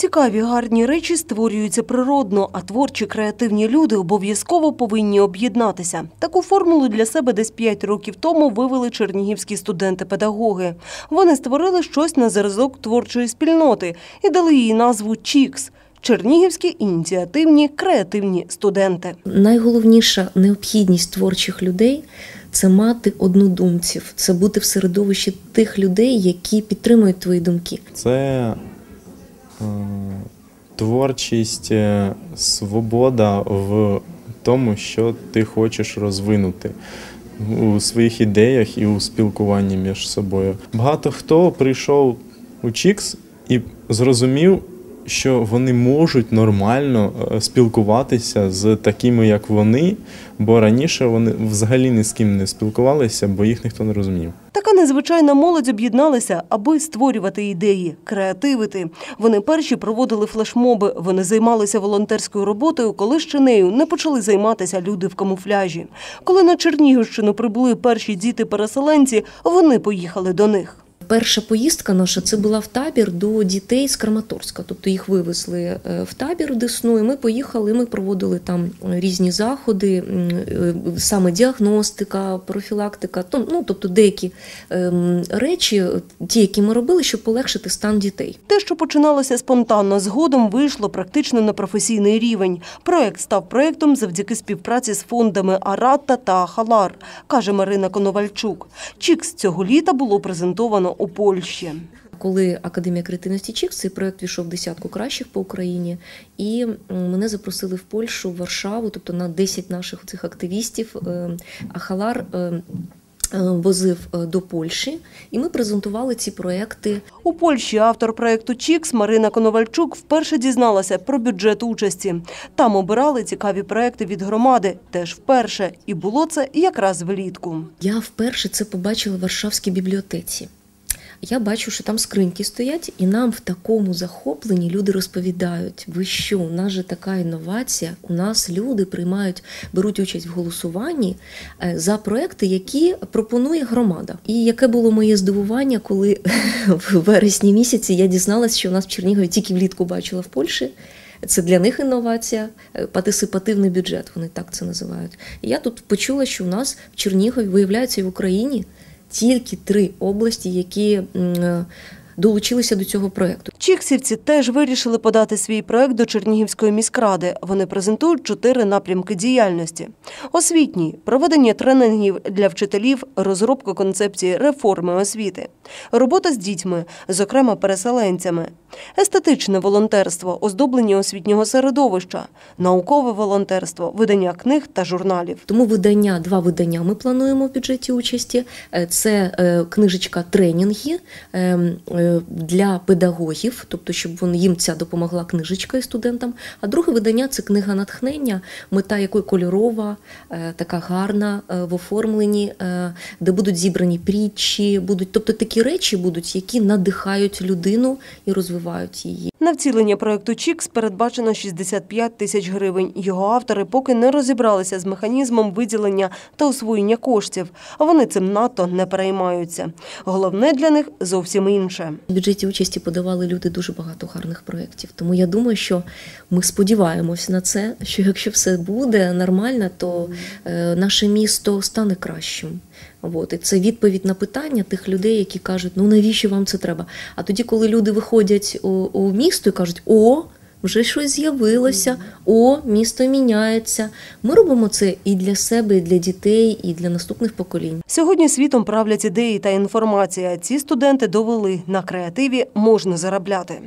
Цікаві гарні речі створюються природно, а творчі креативні люди обов'язково повинні об'єднатися. Таку формулу для себе десь 5 років тому вивели чернігівські студенти-педагоги. Вони створили щось на зразок творчої спільноти і дали їй назву Чікс. Чернігівські ініціативні креативні студенти. Найголовніша необхідність творчих людей це мати однодумців, це бути в середовищі тих людей, які підтримують твої думки. Це творчість, е, свобода в тому, що ти хочеш розвинути у своїх ідеях і у спілкуванні між собою. Багато хто прийшов у Чікс і зрозумів, що вони можуть нормально е, спілкуватися з такими, як вони, бо раніше вони взагалі ні з ким не спілкувалися, бо їх ніхто не розумів. Така незвичайна молодь об'єдналася, аби створювати ідеї, креативити. Вони перші проводили флешмоби. Вони займалися волонтерською роботою, коли ще нею не почали займатися люди в камуфляжі. Коли на Чернігівщину прибули перші діти-переселенці, вони поїхали до них. Перша поїздка наша це була в табір до дітей з Краматорська. Тобто їх вивезли е, в табір Десну, і ми поїхали. Ми проводили там різні заходи, е, саме діагностика, профілактика. Ну тобто деякі ем, речі, ті, які ми робили, щоб полегшити стан дітей. Те, що починалося спонтанно, згодом вийшло практично на професійний рівень. Проект став проектом завдяки співпраці з фондами Аратта та Халар, каже Марина Коновальчук. Чікс цього літа було презентовано у Польщі. Коли Академія креативності Чікс, цей проект війшов в десятку кращих по Україні, і мене запросили в Польщу, в Варшаву, тобто на 10 наших цих активістів. е, Ахалар е, е, возив е, до Польщі, і ми презентували ці проекти У Польщі автор проекту Чікс Марина Коновальчук вперше дізналася про бюджет участі. Там обирали цікаві проекти від громади, теж вперше. І було це якраз влітку. Я вперше це побачила в Варшавській бібліотеці. Я бачу, що там скриньки стоять, і нам в такому захопленні люди розповідають: ви що, у нас же така інновація, у нас люди приймають, беруть участь в голосуванні е, за проекти, які пропонує громада. І яке було моє здивування, коли в вересні місяці я дізналася, що у нас в Чернігові тільки влітку бачила в Польщі. Це для них інновація, е, партисипативний бюджет, вони так це називають. І я тут почула, що у нас в Чернігові виявляється і в Україні тільки три області, які долучилися до цього проекту. Чіксівці теж вирішили подати свій проект до Чернігівської міськради. Вони презентують чотири напрямки діяльності: освітній проведення тренінгів для вчителів, розробка концепції реформи освіти, робота з дітьми, зокрема переселенцями, естетичне волонтерство, оздоблення освітнього середовища, наукове волонтерство, видання книг та журналів. Тому видання, два видання ми плануємо в бюджеті участі. Е, Це е, книжечка тренінги е, е, для педагогів, тобто, щоб їм ця допомогла книжечка і студентам. А друге видання це книга натхнення, мета якої кольорова, е, така гарна е, в оформленні, е, де будуть зібрані притчі, будуть, тобто такі речі будуть, які надихають людину і розвивають її. На вцілення проекту Чікс передбачено 65 тисяч гривень. Його автори поки не розібралися з механізмом виділення та освоєння коштів, вони цим надто не переймаються. Головне для них зовсім інше. В бюджеті участі подавали люди дуже багато гарних проєктів. Тому я думаю, що ми сподіваємось на це, що якщо все буде нормально, то е, наше місто стане кращим. От. І це відповідь на питання тих людей, які кажуть, ну навіщо вам це треба? А тоді, коли люди виходять у, у місто і кажуть, о, вже щось з'явилося, о, місто міняється. Ми робимо це і для себе, і для дітей, і для наступних поколінь. Сьогодні світом правлять ідеї та інформація. Ці студенти довели на креативі можна заробляти.